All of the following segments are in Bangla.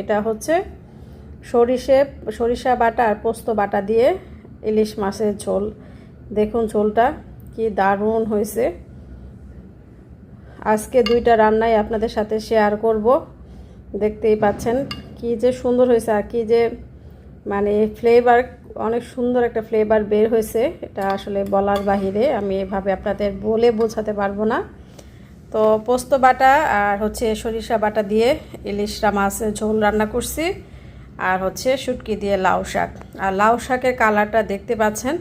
এটা হচ্ছে সরিষে, সরিষা বাটা আর পোস্ত বাটা দিয়ে ইলিশ মাছের ঝোল। দেখুন ঝোলটা কি দারুণ হয়েছে। আজকে দুইটা রান্নাই আপনাদের সাথে শেয়ার করব। দেখতেই পাচ্ছেন কি যে সুন্দর হয়েছে আর কি যে মানে ফ্লেভার অনেক সুন্দর একটা ফ্লেভার বের হয়েছে। এটা আসলে বলার বাহিরে আমি এভাবে আপনাদের বলে বোঝাতে পারব না। তো পোস্ত বাটা আর হচ্ছে সরিষা বাটা দিয়ে ইলিশরা মাছের ঝোল রান্না করছি। আর হচ্ছে শুটকি দিয়ে লাউ শাক। আর লাউ শাকের কালারটা দেখতে পাচ্ছেন,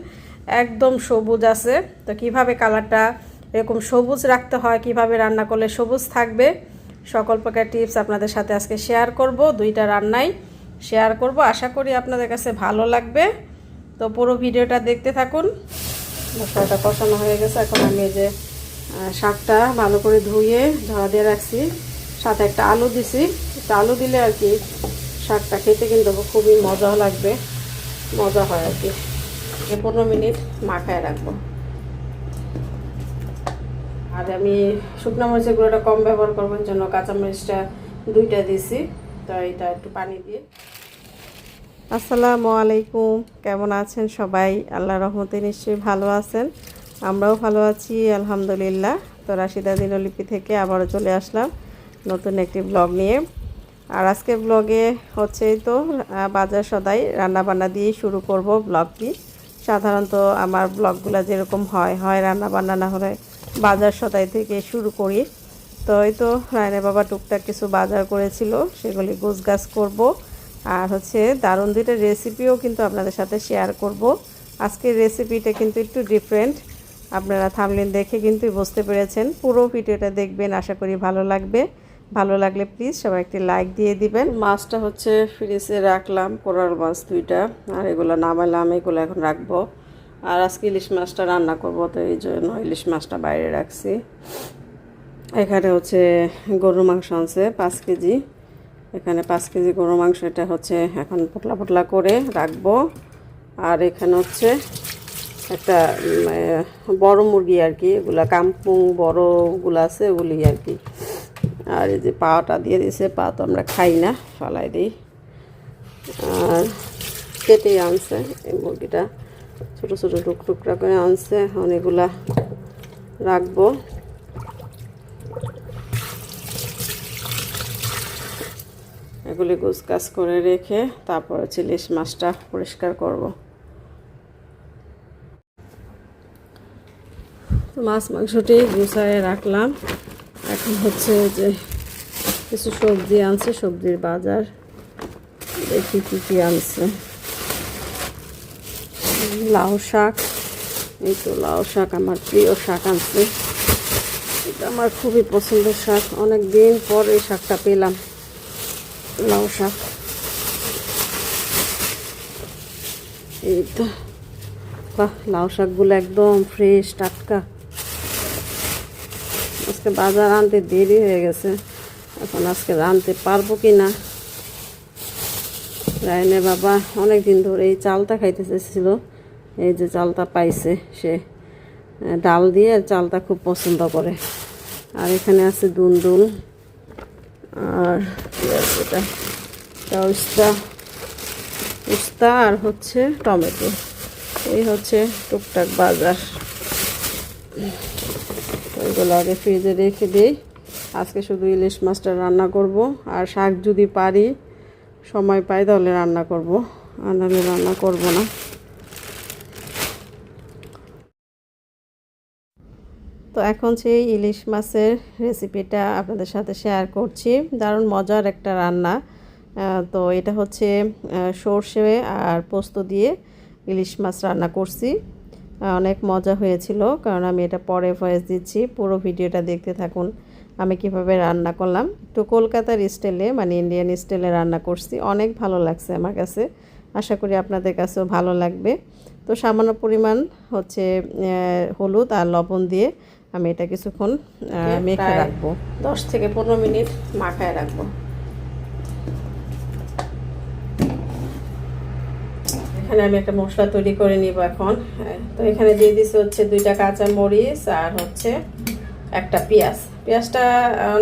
একদম সবুজ আছে। তো কীভাবে কালারটা, এরকম সবুজ রাখতে হয়, কীভাবে রান্না করলে সবুজ থাকবে, সকল প্রকার টিপস আপনাদের সাথে আজকে শেয়ার করব, দুইটা রান্নাই শেয়ার করব। আশা করি আপনাদের কাছে ভালো লাগবে। তো পুরো ভিডিওটা দেখতে থাকুন। মশলাটা কষানো হয়ে গেছে, এখন আমি যে শাকটা ভালো করে ধুয়ে ঝরা দিয়ে রাখছি। সাথে একটা আলু দিছি। একটা আলু দিলে আর কি শাকটা খেতে কিন্তু খুবই মজা লাগবে। মজা হয় আর কি। পনেরো মিনিট মাখায় রাখব। আর আমি শুকনো মরিচের গুঁড়োটা কম ব্যবহার করব এর জন্য কাঁচামরিচটা দুইটা দিছি। তো এটা একটু পানি দিয়ে। আসসালামু আলাইকুম। কেমন আছেন সবাই? আল্লাহ রহমতে নিশ্চয়ই ভালো আছেন। আমরাও ভালো আছি, আলহামদুলিল্লাহ। তো রাশিদা দিনলিপি থেকে আবারও চলে আসলাম নতুন একটি ব্লগ নিয়ে। আর আজকে ব্লগে হচ্ছে তো বাজার সদাই রান্নাবান্না দিয়েই শুরু করব ব্লগটি সাধারণত আমার ব্লগগুলো যেরকম হয় হয় রান্নাবান্না না হলে বাজার সদাই থেকে শুরু করি। তো এই তো রায়নের বাবা টুকটাক কিছু বাজার করেছিল, সেগুলি গাছ করব। আর হচ্ছে দারুণ দুইটা রেসিপিও কিন্তু আপনাদের সাথে শেয়ার করব। আজকের রেসিপিটা কিন্তু একটু ডিফারেন্ট আপনারা থামলেন দেখে কিন্তু বুঝতে পেরেছেন। পুরো ভিডিওটা দেখবেন, আশা করি ভালো লাগবে। ভালো লাগলে প্লিজ সবাই একটি লাইক দিয়ে দিবেন। মাছটা হচ্ছে ফ্রিজে রাখলাম, কোরাল মাছ দুইটা। আর এগুলো নামাইলাম এগুলো এখন রাখব। আর আজকে ইলিশ মাছটা রান্না করব, তো এই জন্য ইলিশ মাছটা বাইরে রাখছি। এখানে হচ্ছে গরুর মাংস আনছে, পাঁচ কেজি। এখানে পাঁচ কেজি গরুর মাংস, এটা হচ্ছে এখন পটলা পটলা করে রাখব। আর এখানে হচ্ছে একটা বড় মুরগি আর কি, এগুলা কাম্পুং বড়গুলো আছে, ওগুলি আর কি। আর এই যে পাটা দিয়ে দিয়েছে পা তো আমরা খাই না, ফালাই দিই। আর কেটেই আনছে এই মুরগিটা। ছোটো ছোটো টুক, টুকরা করে আনছে, এখন এগুলা রাখব। এগুলি গুছগাছ করে রেখে তারপর হচ্ছে মাছটা পরিষ্কার করব। মাছ, মাংসটি গুছায় রাখলাম। এখন হচ্ছে যে কিছু সবজি আনছে, সবজির বাজার। দেখি কী কী আনছে। লাউ শাক, এই তো লাউ শাক আমার প্রিয় শাক আনছে। এটা আমার খুবই পছন্দের শাক। অনেক দিন পর এই শাকটা পেলাম, লাউ শাক। এই তো, বাহ, লাউ শাকগুলো একদম ফ্রেশ টাটকা। আজকে বাজার আনতে দেরি হয়ে গেছে। এখন আজকে আনতে পারব কি না রায়নে বাবা অনেক দিন ধরে এই চালটা খাইতে চেয়েছিল এই যে চালটা পাইছে সে ডাল দিয়ে চালটা খুব পছন্দ করে। আর এখানে আছে দুনদুল আর এটা উস্তা উস্তা আর হচ্ছে টমেটো। এই হচ্ছে টুকটাক বাজার। এগুলো আগে ফ্রিজে রেখে দিই। আজকে শুধু ইলিশ মাছটা রান্না করব, আর শাক যদি পারি, সময় পাই তাহলে রান্না করব। আর রান্না করব না। তো এখন সেই ইলিশ মাছের রেসিপিটা আপনাদের সাথে শেয়ার করছি। দারুণ মজার একটা রান্না। তো এটা হচ্ছে সর্ষে আর পোস্ত দিয়ে ইলিশ মাছ রান্না করছি। অনেক মজা হয়েছিল কারণ আমি এটা পরে ভয়েস দিচ্ছি। পুরো ভিডিওটা দেখতে থাকুন আমি কীভাবে রান্না করলাম। একটু কলকাতার স্টাইলে মানে ইন্ডিয়ান স্টাইলে রান্না করছি। অনেক ভালো লাগছে আমার কাছে। আশা করি আপনাদের কাছেও ভালো লাগবে। তো সামান্য পরিমাণ হচ্ছে হলুদ আর লবণ দিয়ে আমি এটা কিছুক্ষণ মেখে রাখব। দশ থেকে পনেরো মিনিট মাখায় রাখব। এখানে আমি একটা মশলা তৈরি করে নিব এখন। তো এখানে দিয়ে দিছি হচ্ছে দুইটা কাঁচা মরিচ আর হচ্ছে একটা পেঁয়াজ। পেঁয়াজটা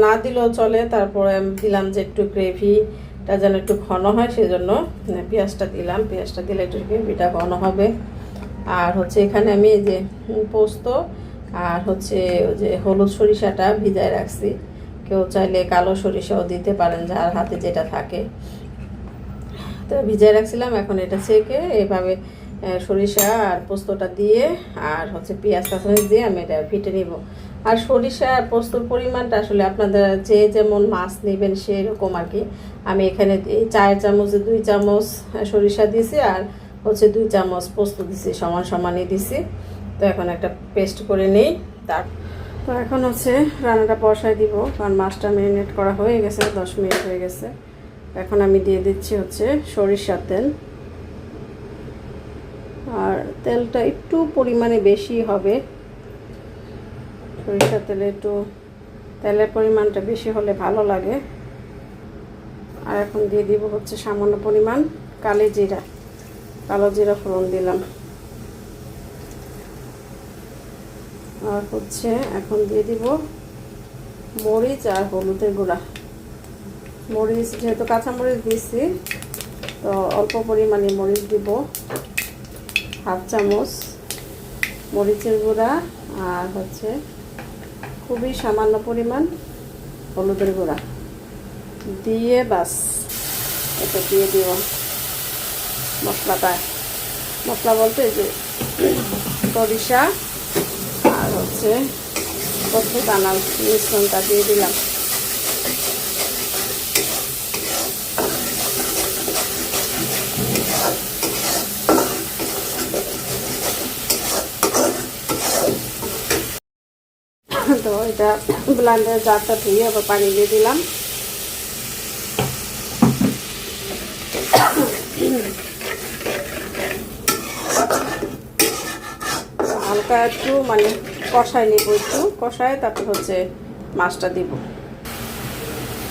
না দিলেও চলে তারপরে আমি দিলাম যে একটু গ্রেভিটা যেন একটু ঘন হয় সেজন্য আহ, পেঁয়াজটা দিলাম। পেঁয়াজটা দিলে একটু গ্রেভিটা ঘন হবে। আর হচ্ছে এখানে আমি এই যে পোস্ত আর হচ্ছে ওই যে হলুদ সরিষাটা ভিজায় রাখছি। কেউ চাইলে কালো সরিষাও দিতে পারেন যার হাতে যেটা থাকে। তো ভিজায় রাখছিলাম, এখন এটা ছেঁকে এভাবে সরিষা আর পোস্তটা দিয়ে আর হচ্ছে পেঁয়াজ কাঁচামরিচ দিয়ে আমি এটা ফিটে নিব। আর সরিষা আর পোস্তর পরিমাণটা আসলে আপনাদের যে যেমন মাছ নেবেন সেরকম আর কি। আমি এখানে এই চায়ের চামচে দুই চামচ সরিষা দিয়েছি আর হচ্ছে দুই চামচ পোস্ত দিছি, সমান সমানই দিছি। তো এখন একটা পেস্ট করে নেই, তার তো এখন হচ্ছে রান্নাটা বসায় দিব, কারণ মাছটা ম্যারিনেট করা হয়ে গেছে, দশ মিনিট হয়ে গেছে। এখন আমি দিয়ে দিচ্ছি হচ্ছে সরিষার তেল। আর তেলটা একটু পরিমাণে বেশি হবে। সরিষার তেলে একটু তেলের পরিমাণটা বেশি হলে ভালো লাগে। আর এখন দিয়ে দিব হচ্ছে সামান্য পরিমাণ কালি জিরা, কালো জিরা ফোড়ন দিলাম। আর হচ্ছে এখন দিয়ে দিব মরিচ আর হলুদের গুঁড়া। মরিচ, যেহেতু কাঁচা মরিচ দিয়েছি তো অল্প পরিমাণে মরিচ দিব। হাফ চামচ মরিচের গুঁড়া আর হচ্ছে খুবই সামান্য পরিমাণ হলুদের গুঁড়া। দিয়ে বাস, এটা দিয়ে দিব মশলাটা মশলা বলতে যে সরিষা আর হচ্ছে কচু দানা মিশ্রণটা দিয়ে দিলাম তো এটা ব্লান্ডার জারটা ধুয়ে আবার পানি দিয়ে দিলাম। হালকা একটু মানে কষাই নেব একটু। কষায় তারপর হচ্ছে মাছটা দিব।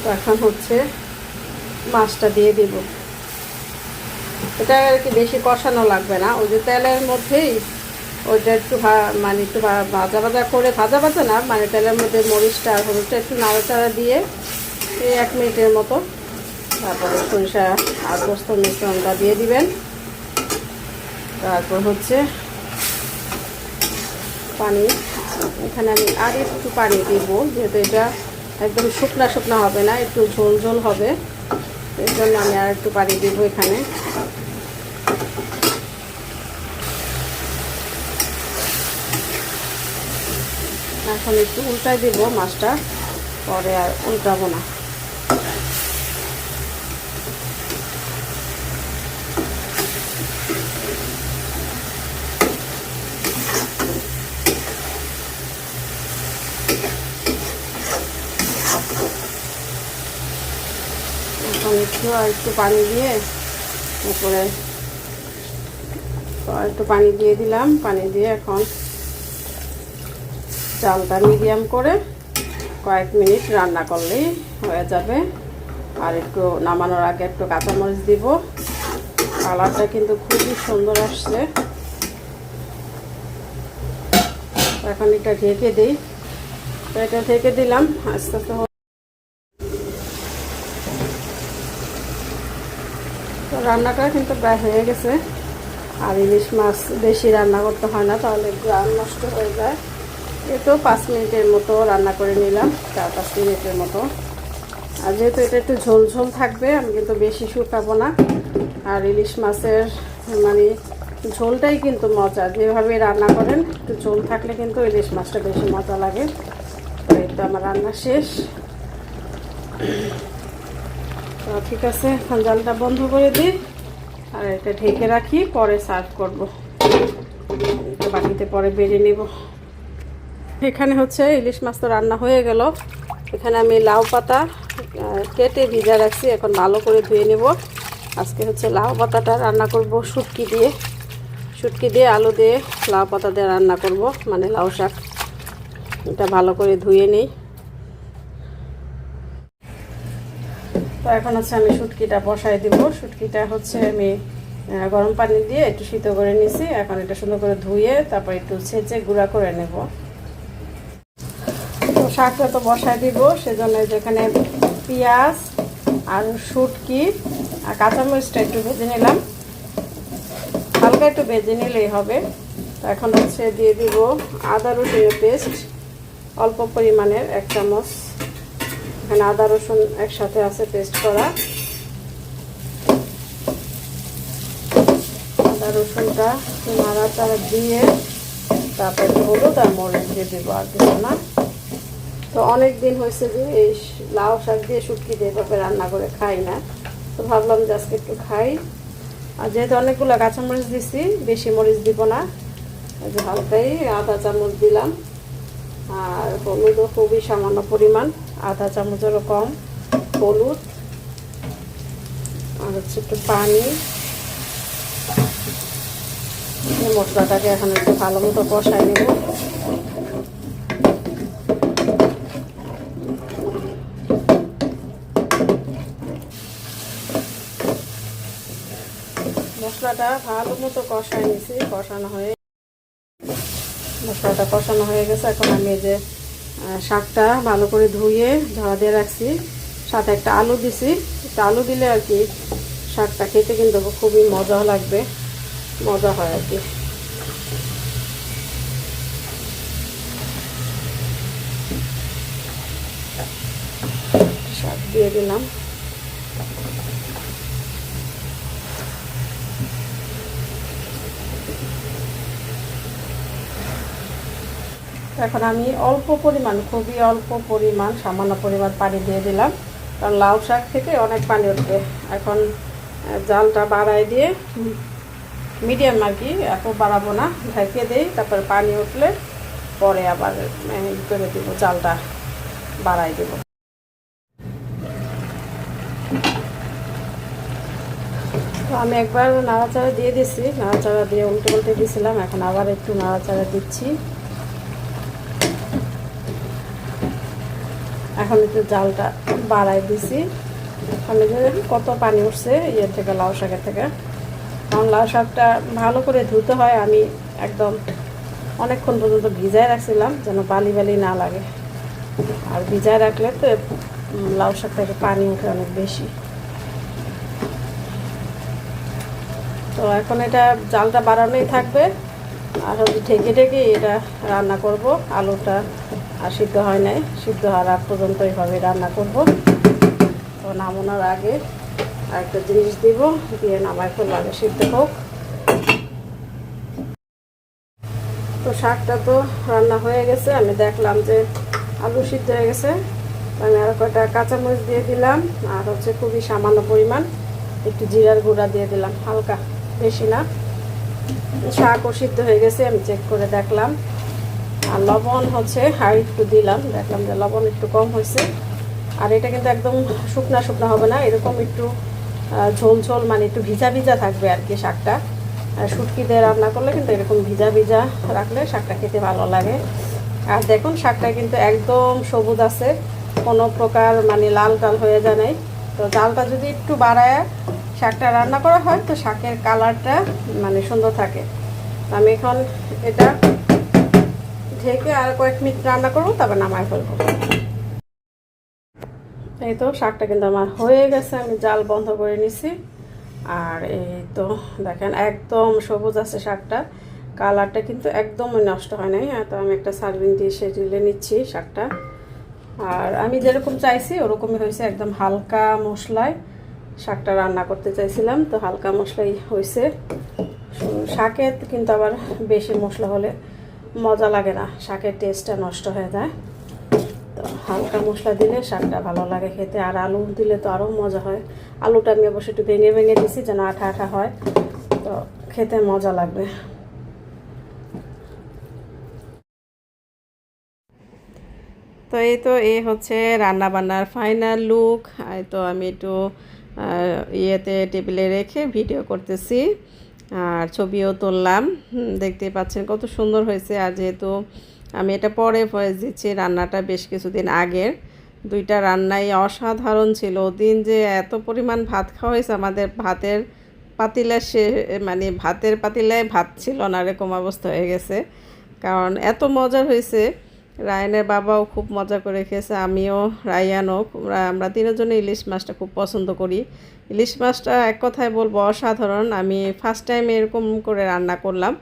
তো এখন হচ্ছে মাছটা দিয়ে দিব। এটা আর কি বেশি কষানো লাগবে না। ওই যে তেলের মধ্যেই ওইটা একটু মানে একটু ভাজা ভাজা করে, ভাজা ভাজা না মানে তেলের মধ্যে মরিচটা আর হলুদটা একটু নাড়াচাড়া দিয়ে এই এক মিনিটের মতো তারপরে সরিষা আর পোস্ত মিশ্রণটা দিয়ে দিবেন। তারপর হচ্ছে পানি। এখানে আমি আর একটু পানি দিব, যেহেতু এটা একদম শুকনা শুকনা হবে না, একটু ঝোল ঝোল হবে। এর জন্য আমি আর একটু পানি দিব এখানে। এখন একটু উল্টাই দিব মাছটা, পরে আর উল্টাবো না। এখন একটু আর একটু পানি দিয়ে উপরে একটু পানি দিয়ে দিলাম, পানি দিয়ে এখন চালটা মিডিয়াম করে কয়েক মিনিট রান্না করলেই হয়ে যাবে। আর একটু নামানোর আগে একটু কাঁচামরিচ দিব। কালারটা কিন্তু খুবই সুন্দর আসছে। এখন এটা ঢেকে দিই। তো এটা ঢেকে দিলাম, আস্তে আস্তে তো রান্নাটা কিন্তু প্রায় হয়ে গেছে। আর ইলিশ মাছ বেশি রান্না করতে হয় না, তাহলে গ্রাম নষ্ট হয়ে যায়। এটাও পাঁচ মিনিটের মতো রান্না করে নিলাম, চার পাঁচ মিনিটের মতো। আর যেহেতু এটা একটু ঝোল ঝোল থাকবে, আমি কিন্তু বেশি শুকাবো না। আর ইলিশ মাছের মানে ঝোলটাই কিন্তু মজা। যেভাবে রান্না করেন, একটু ঝোল থাকলে কিন্তু ইলিশ মাছটা বেশি মজা লাগে। তো তো আমার রান্না শেষ। তো ঠিক আছে এখন জালটা বন্ধ করে দিই। আর এটা ঢেকে রাখি, পরে সার্ভ করব। এটা পরে বেড়ে নেব। এখানে হচ্ছে ইলিশ মাছ তো রান্না হয়ে গেল। এখানে আমি লাউ পাতা কেটে ভিজা রাখছি। এখন ভালো করে ধুয়ে নেব। আজকে হচ্ছে লাউ পাতাটা রান্না করব শুটকি দিয়ে। শুটকি দিয়ে আলু দিয়ে লাউ পাতা দিয়ে রান্না করব মানে লাউ শাক। এটা ভালো করে ধুয়ে নিই। তো এখন হচ্ছে আমি শুটকিটা বসাই দিব। শুটকিটা হচ্ছে আমি গরম পানি দিয়ে একটু সিদ্ধ করে নিছি। এখন এটা সুন্দর করে ধুয়ে তারপর একটু ছেঁচে গুঁড়া করে নেব। শাকটা তো বসাই দিব, সেজন্য যেখানে পেঁয়াজ আর শুটকি আর কাঁচামরিচটা একটু ভেজে নিলাম। হালকা একটু ভেজে নিলেই হবে। তো এখন হচ্ছে দিয়ে দিব আদা রসুনের পেস্ট, অল্প পরিমাণের এক চামচ। এখানে আদা রসুন একসাথে আছে পেস্ট করা। আদা রসুনটা নাড়াচাড়া দিয়ে তারপর হলুদ আর মরিচ দিয়ে দেবো আর কিছু না। তো অনেক দিন হয়েছে যে এই লাউ শাক দিয়ে শুটকি দিয়ে এভাবে রান্না করে খাই না। তো ভাবলাম যে আজকে একটু খাই। আর যেহেতু অনেকগুলো কাঁচামরিচ দিছি, বেশি মরিচ দিব না। যে হালকাই আধা চামচ দিলাম। আর হলুদও খুবই সামান্য পরিমাণ। আধা চামচেরও কম হলুদ। আর হচ্ছে একটু পানি। মশলাটাকে এখন একটু ভালো মতো কষাই নেব। মশলাটা ভালো মতো কষাই নিয়েছি, কষানো হয়ে মশলাটা কষানো হয়ে গেছে। এখন আমি যে শাকটা ভালো করে ধুয়ে ঝাড়া দিয়ে রাখছি। সাথে একটা আলু দিছি। একটা আলু দিলে আর কি শাকটা খেতে কিন্তু খুবই মজা লাগবে। মজা হয় আর কি। শাক দিয়ে দিলাম। এখন আমি অল্প পরিমাণ, খুবই অল্প পরিমাণ সামান্য পরিমাণ পানি দিয়ে দিলাম। কারণ লাউ শাক থেকে অনেক পানি উঠবে। এখন জালটা বাড়াই দিয়ে মিডিয়াম আর কি, এত বাড়াবো না, ঢেকে দিই, তারপর পানি উঠলে পরে আবার করে দিব, জালটা বাড়াই দেব। তো আমি একবার নাড়াচাড়া দিয়ে দিছি, নাড়াচাড়া দিয়ে উল্টে উল্টে দিয়েছিলাম এখন আবার একটু নাড়াচাড়া দিচ্ছি। এখন একটু জালটা বাড়াই দিছি। আমি কত পানি উঠছে ইয়ের থেকে, লাউ শাকের থেকে। কারণ লাউ শাকটা ভালো করে ধুতে হয়, আমি একদম অনেকক্ষণ পর্যন্ত ভিজায় রাখছিলাম, যেন বালি বালি না লাগে। আর ভিজায় রাখলে তো লাউ শাক থেকে পানি উঠে অনেক বেশি। তো এখন এটা জালটা বাড়ানোই থাকবে। আর হচ্ছে ঢেকে ঢেকে এটা রান্না করব, আলুটা আর সিদ্ধ হয় নাই। সিদ্ধ হওয়ার আগ পর্যন্ত এইভাবে রান্না করব। তো নামানোর আগে আরেকটা জিনিস দিব, দিয়ে নামায় ফেলব, আগে সিদ্ধ হোক। তো শাকটা তো রান্না হয়ে গেছে। আমি দেখলাম যে আলু সিদ্ধ হয়ে গেছে। আমি আরও কয়টা কাঁচামরিচ দিয়ে দিলাম, আর হচ্ছে খুবই সামান্য পরিমাণ একটু জিরার গুঁড়া দিয়ে দিলাম, হালকা। বেশি না। শাকও সিদ্ধ হয়ে গেছে, আমি চেক করে দেখলাম। আর লবণ হচ্ছে, আর একটু দিলাম, দেখলাম যে লবণ একটু কম হয়েছে। আর এটা কিন্তু একদম শুকনা শুকনা হবে না, এরকম একটু ঝোল ঝোল মানে একটু ভিজা ভিজা থাকবে আর কি শাকটা। শুটকি দিয়ে রান্না করলে কিন্তু এরকম ভিজা ভিজা রাখলে শাকটা খেতে ভালো লাগে। আর দেখুন, শাকটা কিন্তু একদম সবুজ আছে, কোনো প্রকার মানে লাল টাল হয়ে যায় নাই। তো জালটা যদি একটু বাড়ায় শাকটা রান্না করা হয়, তো শাকের কালারটা মানে সুন্দর থাকে। আমি এখন এটা ঢেকে আর কয়েক মিনিট রান্না করব, তারপর নামায় ফেলব। এই তো শাকটা কিন্তু আমার হয়ে গেছে, আমি জাল বন্ধ করে নিছি। আর এই তো দেখেন, একদম সবুজ আছে শাকটা। কালারটা কিন্তু একদমই নষ্ট হয় নাই। তো আমি একটা সার্ভিং দিয়ে সে ঢেলে নিচ্ছি শাকটা। আর আমি যেরকম চাইছি, ওরকমই হয়েছে। একদম হালকা মশলায় শাকটা রান্না করতে চাইছিলাম, তো হালকা মশলাই হয়েছে। শাকে কিন্তু আবার বেশি মশলা হলে মজা লাগে না, শাকের টেস্টটা নষ্ট হয়ে যায়। তো হালকা মশলা দিলে শাকটা ভালো লাগে খেতে, আর আলু দিলে তো আরও মজা হয়। আলুটা আমি অবশ্যই একটু ভেঙে ভেঙে দিছি, যেন আঠা আঠা হয়। তো খেতে মজা লাগবে। তো এই তো এই হচ্ছে রান্না বান্নার ফাইনাল লুক তো আমি একটু ইয়েতে টেবিলে রেখে ভিডিও করতেছি। আর ছবিও তুললাম। দেখতে পাচ্ছেন কত সুন্দর হয়েছে। আর যেহেতু আমি এটা পরে ভয়েস দিচ্ছি, রান্নাটা বেশ কিছুদিন আগের। দুইটা রান্নাই অসাধারণ ছিল। দিন যে এত পরিমাণ ভাত খাওয়া হয়েছে, আমাদের ভাতের পাতিলা সে মানে ভাতের পাতিলায় ভাত ছিল না, এরকম অবস্থা হয়ে গেছে। কারণ এত মজার হয়েছে। রায়ানের বাবাও খুব মজা করে খেয়েছে আমিও রায়ানও। আমরা- তিনজনে ইলিশ মাছটা খুব পছন্দ করি। ইলিশ মাছটা এক কথায় বলব অসাধারণ। আমি ফার্স্ট টাইম এরকম করে রান্না করলাম।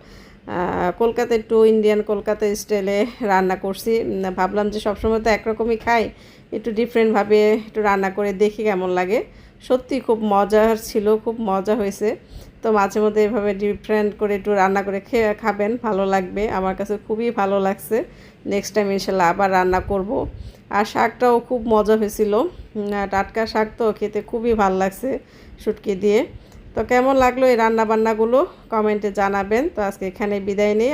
আহ, কলকাতা একটু ইন্ডিয়ান কলকাতা স্টাইলে রান্না করছি। ভাবলাম যে সবসময় তো একরকমই খাই। একটু ডিফারেন্টভাবে একটু রান্না করে দেখি কেমন লাগে। সত্যি খুব মজার ছিল খুব মজা হয়েছে। তো মাঝে মধ্যে এভাবে ডিফারেন্ট করে একটু রান্না করে খেয়ে খাবেন ভালো লাগবে। আমার কাছে খুবই ভালো লাগছে। নেক্সট টাইম ইনশাল্লাহ আবার রান্না করব। আর শাকটাও খুব মজা হয়েছিল। টাটকা শাক তো খেতে খুবই ভালো লাগছে শুটকি দিয়ে। তো কেমন লাগল এই রান্নাবান্নাগুলো? কমেন্টে জানাবেন। তো আজকে এখানে বিদায় নেই।